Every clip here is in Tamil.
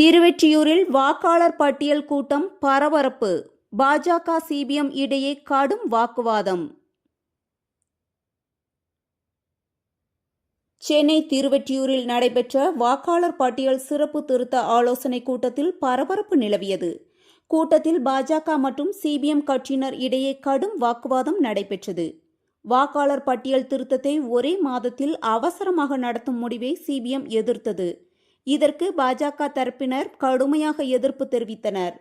திருவெற்றியூரில் வாக்காளர் பட்டியல் கூட்டம் பரபரப்பு. பாஜக சிபிஎம் இடையே கடும் வாக்குவாதம். சென்னை திருவெற்றியூரில் நடைபெற்ற வாக்காளர் பட்டியல் சிறப்பு திருத்த ஆலோசனை கூட்டத்தில் பரபரப்பு நிலவியது. கூட்டத்தில் பாஜக மற்றும் சிபிஎம் கட்சியினர் இடையே கடும் வாக்குவாதம் நடைபெற்றது. வாக்காளர் பட்டியல் திருத்தத்தை ஒரே மாதத்தில் அவசரமாக நடத்தும் முடிவை சிபிஎம் எதிர்த்தது. இதற்கு பாஜக தரப்பினர் கடுமையாக எதிர்ப்பு தெரிவித்தனர்.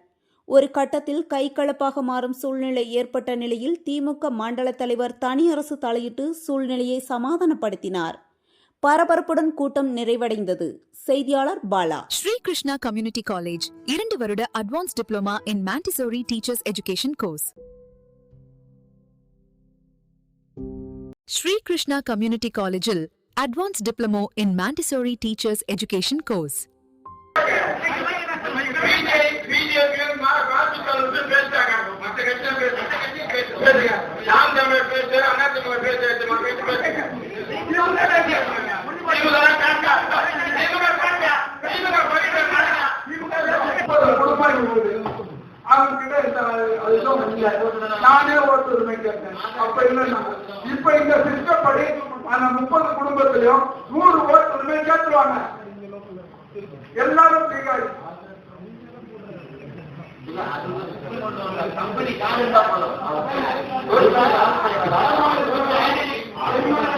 ஒரு கட்டத்தில் கைகலப்பாக மாறும் சூழ்நிலை ஏற்பட்ட நிலையில் திமுக மண்டல தலைவர் தனி அரசு தலையிட்டு சூழ்நிலையை சமாதானப்படுத்தினார். பரபரப்புடன் கூட்டம் நிறைவடைந்தது. செய்தியாளர் பாலா. ஸ்ரீ கிருஷ்ணா கம்யூனிட்டி காலேஜ் இரண்டு வருட advance diploma in Montessori teachers education course Shri Krishna community காலேஜில் Advance diploma in Montessori teachers education course PJ பிஜேபியும் பாஜக பேசுறாங்க மற்ற கட்சியும் பேசுறாங்க நாம் தமிழர் பேசு அண்ணா தமிழர் பேசு பேசு பேசுங்க திமுக தான் காட்டா. திமுக காட்டா. திமுக போயிட்டு குடும்பத்திலையும் நூறு ஓட்டு உரிமை கேட்டுருவாங்க எல்லாரும் தீகாரி கண்டிப்பாக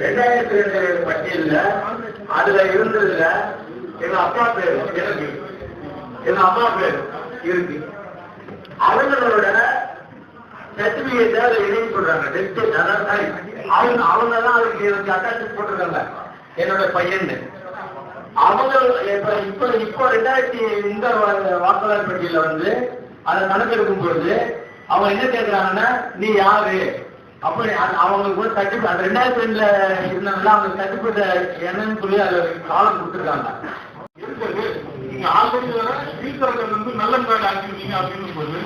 ரெண்டாயிரத்தி ரெண்டு பட்டியல்ல அதுல இருந்ததுல எங்க அப்பா பேரு எனக்கு. எங்க அம்மா பேரு இருக்கு. அவங்களோட சர்டிபிகேட் அதை இணைப்பு சொல்றாங்க டெஸ்ட் அதான் சாரி. அவங்க அவங்க தான் அதுக்கு எனக்கு அட்டாச் போட்டிருக்காங்க. என்னோட பையன் அவங்க இப்ப இப்ப இப்போ ரெண்டாயிரத்தி இந்த வாக்காளர் பட்டியல வந்து அதை கணக்கெடுக்கும் பொழுது அவங்க என்ன கேட்கிறாங்கன்னா நீ யாரு? அப்படி அவங்களுக்கு கூட சர்டிபிகேட் அது ரெண்டாயிரத்தி ரெண்டுல இருந்தவங்க அவங்க சர்டிபிகேட் என்னன்னு சொல்லி அது காலம் கொடுத்துருக்காங்க. ஆல்ரெடி ஸ்பீக்கர்கள் வந்து நல்ல பேட் ஆக்கிருக்கீங்க அப்படின்னு போது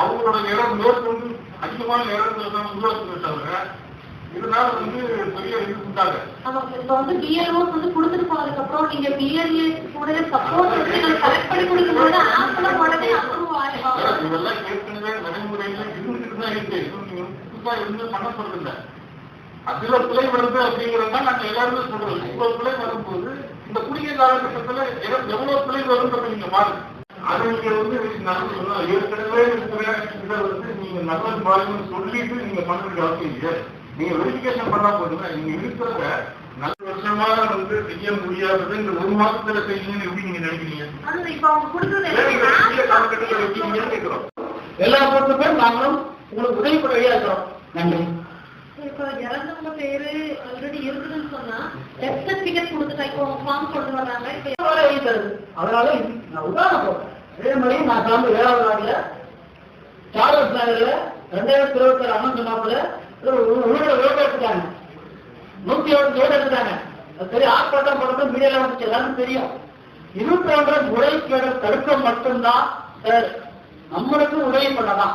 அவங்களோட இடம் மேற்கொண்டு அதிகமான இடத்துல தான் உருவாக்கி தவிர இதனால வந்து பெரிய நமக்கு இப்ப வந்து பிஎல்ஓஸ் வந்து கொடுத்துட்டு போனதுக்கு அப்புறம் நீங்க பிஎல்ஏ கூட சப்போர்ட் கலெக்ட் பண்ணி கொடுக்கும்போது ஆப்ல உடனே அப்ரூவ் ஆகும் இதெல்லாம் ஏற்கனவே நடைமுறையில இருந்துட்டு தான் இருக்கு. புதுசா எதுவுமே பண்ண போறதில்லை அதுல பிழை வருது அப்படிங்கிறது தான் நாங்க எல்லாருமே சொல்றோம். இவ்வளவு பிழை வரும்போது இந்த குறுகிய காலகட்டத்துல எவ்வ- எவ்வளவு பிழை வரும்ன்றது நீங்க பாருங்க. அது நீங்க வந்து சொன்னேன், ஏற்கனவே இருக்கிற இதை வந்து நீங்க நல்லது பாருங்கன்னு சொல்லிட்டு நீங்க பண்றதுக்கு அவசியம் இல்லையே நீங்க வெரிஃபிகேஷன் பண்ணா போதுங்க. நீங்க இருக்கிறத நல்ல வருஷமா வந்து செய்ய முடியாதது இந்த ஒரு மாசத்துல செய்யணும்னு எப்படி நீங்க நினைக்கிறீங்க? இப்ப காலகட்டத்துல வைக்கிறீங்கன்னு கேட்கிறோம் எல்லா பொறுத்துமே நாங்களும் உங்களுக்கு உதவி பண்ண ரெடியா இருக்கிறோம் நன்றி. இப்ப இறந்தவங்க பேரு ஆல்ரெடி இருக்குதுன்னு சொன்னா டெத் சர்டிபிகேட் கொடுத்துட்டா இப்போ ஃபார்ம் கொண்டு வர்றாங்க. இப்ப அதனால நான் உதாரணம் போட்டேன் அதே மாதிரி நான் சார்ந்த ஏழாவது நாடுல சார்லஸ் நகர்ல ரெண்டாயிரத்தி இருபத்தி அண்ணன் சொன்னாப்புல உங்களோட ஓட்டு எடுத்துட்டாங்க. நூத்தி எழுபது ஓட்டு எடுத்துட்டாங்க. பெரிய ஆர்ப்பாட்டம் போடுறது மீடியால வந்துச்சு. எல்லாருக்கும் தெரியும். இது போன்ற முறைகேடு தடுக்க மட்டும்தான் நம்மளுக்கு உதவி பண்ணலாம்.